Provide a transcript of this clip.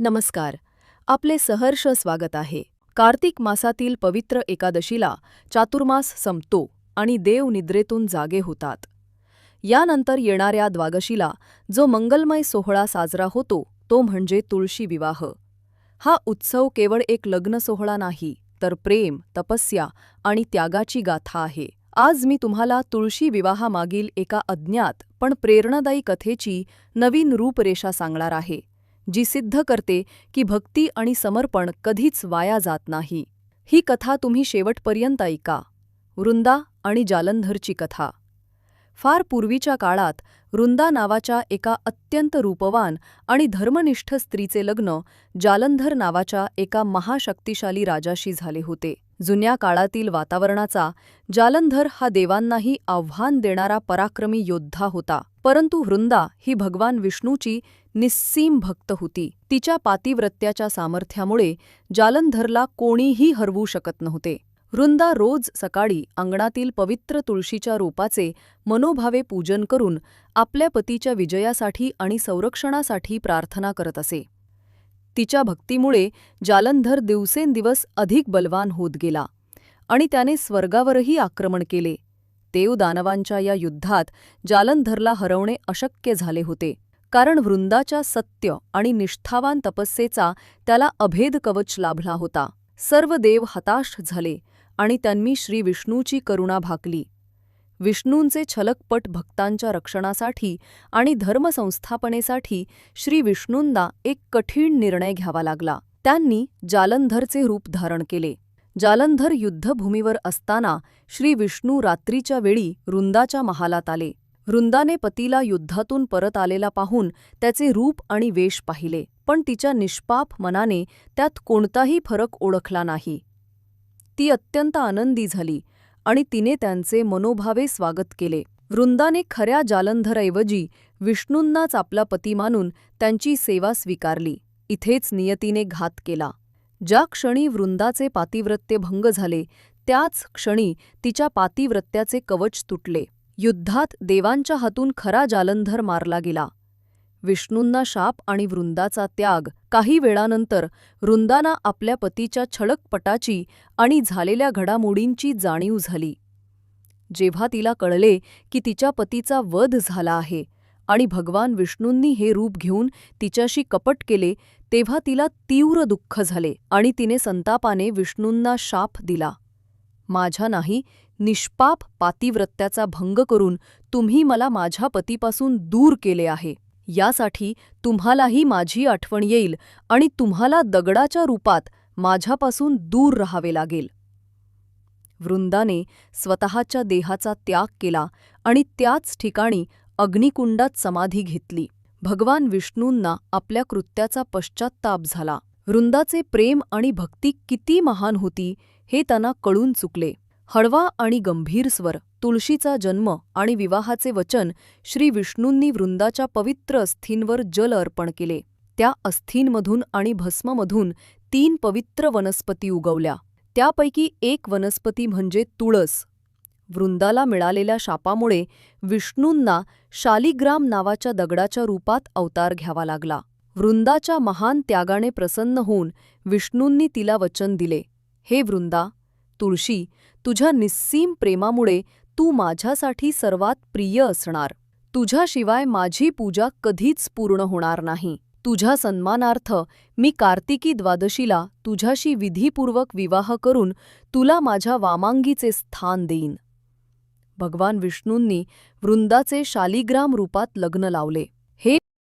नमस्कार. आपले सहर्ष स्वागत आहे. कार्तिक मासातील पवित्र एकादशीला चातुर्मास संपतो आणि देव निद्रेतून जागे होतात. यानंतर येणाऱ्या द्वादशीला जो मंगलमय सोहळा साजरा होतो तो म्हणजे तुळशी विवाह. हा उत्सव केवळ एक लग्न सोहळा नाही तर प्रेम तपस्या आणि त्यागाची गाथा आहे. आज मी तुम्हाला तुळशी विवाहामागील एका अज्ञात पण प्रेरणादायी कथेची नवीन रूपरेषा सांगणार आहे. जी सिद्ध करते की भक्ती आणि समर्पण कधीच वाया जात नाही. ही कथा तुम्ही शेवटपर्यंत ऐका. वृंदा आणि जालंधरची कथा. फार पूर्वीच्या काळात वृंदा नावाच्या एका अत्यंत रूपवान आणि धर्मनिष्ठ स्त्रीचे लग्न जालंधर नावाच्या एका महाशक्तिशाली राजाशी झाले होते. जुन्या काळातील वातावरणाचा जालंधर हा देवांनाही आव्हान देणारा पराक्रमी योद्धा होता. परंतु वृंदा ही भगवान विष्णूची निस्सीम भक्त होती. तिच्या पातिव्रत्याच्या सामर्थ्यामुळे जालंधरला कोणीही हरवू शकत नव्हते. वृंदा रोज सकाळी अंगणातील पवित्र तुळशीच्या रोपाचे मनोभावे पूजन करून आपल्या पतीच्या विजयासाठी आणि संरक्षणासाठी प्रार्थना करत असे. तिच्या भक्तीमुळे जालंधर दिवसेंदिवस अधिक बलवान होत गेला आणि त्याने स्वर्गावरही आक्रमण केले. देव दानवांच्या या युद्धात जालंधरला हरवणे अशक्य झाले होते कारण वृंदाच्या सत्य आणि निष्ठावान तपस्येचा त्याला अभेद कवच लाभला होता. सर्व देव हताश झाले आणि त्यांनी श्रीविष्णूची करुणा भाकली. विष्णूंचे छलकपट भक्तांच्या रक्षणासाठी आणि धर्मसंस्थापनेसाठी श्रीविष्णूंना एक कठीण निर्णय घ्यावा लागला. त्यांनी जालंधरचे रूप धारण केले. जालंधर युद्धभूमीवर असताना श्रीविष्णू रात्रीच्या वेळी वृंदाच्या महालात आले. वृंदाने पतीला युद्धातून परत आलेला पाहून त्याचे रूप आणि वेश पाहिले पण तिच्या निष्पाप मनाने त्यात कोणताही फरक ओळखला नाही. ती अत्यंत आनंदी झाली आणि तिने त्यांचे मनोभावे स्वागत केले. वृंदाने खऱ्या जालंधरऐवजी विष्णूंनाच आपला पती मानून त्यांची सेवा स्वीकारली. इथेच नियतीने घात केला. ज्या क्षणी वृंदाचे पातिव्रत्य भंग झाले त्याच क्षणी तिच्या पातिव्रत्याचे कवच तुटले. युद्धात देवांच्या हातून खरा जालंधर मारला गेला. विष्णूंना शाप आणि वृंदाचा त्याग काही वेळानंतर वृंदाना आपल्या पतीच्या छळकपटाची आणि झालेल्या घडामोडींची जाणीव झाली. जेव्हा तिला कळले की तिच्या पतीचा वध झाला आहे आणि भगवान विष्णूंनी हे रूप घेऊन तिच्याशी कपट केले तेव्हा तिला तीव्र दुःख झाले आणि तिने संतापाने विष्णूंना शाप दिला. माझ्या नाही निष्पाप पातिव्रत्याचा भंग करून तुम्ही मला माझ्या पतीपासून दूर केले आहे. यासाठी तुम्हालाही माझी आठवण येईल आणि तुम्हाला दगडाच्या रूपात माझ्यापासून दूर राहावे लागेल. वृंदाने स्वतःच्या देहाचा त्याग केला आणि त्याच ठिकाणी अग्निकुंडात समाधी घेतली. भगवान विष्णूंना आपल्या कृत्याचा पश्चात्ताप झाला. वृंदाचे प्रेम आणि भक्ती किती महान होती हे त्यांना कळून चुकले. हळवा आणि गंभीर स्वर तुळशीचा जन्म आणि विवाहाचे वचन श्री विष्णूंनी वृंदाच्या पवित्र अस्थींवर जल अर्पण केले. त्या अस्थींमधून आणि भस्ममधून तीन पवित्र वनस्पती उगवल्या. त्यापैकी एक वनस्पती म्हणजे तुळस. वृंदाला मिळालेल्या शापामुळे विष्णूंना शालिग्राम नावाच्या दगडाच्या रूपात अवतार घ्यावा लागला. वृंदाच्या महान त्यागाने प्रसन्न होऊन विष्णूंनी तिला वचन दिले. हे वृंदा तुळशी तुझ्या निस्सीम प्रेमामुळे तू माझ्यासाठी सर्वात प्रिय असणार. तुझ्याशिवाय माझी पूजा कधीच पूर्ण होणार नाही. तुझ्या सन्मानार्थ मी कार्तिकी द्वादशीला तुझ्याशी विधीपूर्वक विवाह करून तुला माझ्या वामांगीचे स्थान देईन. भगवान विष्णूंनी वृंदाचे शालिग्राम रूपात लग्न लावले.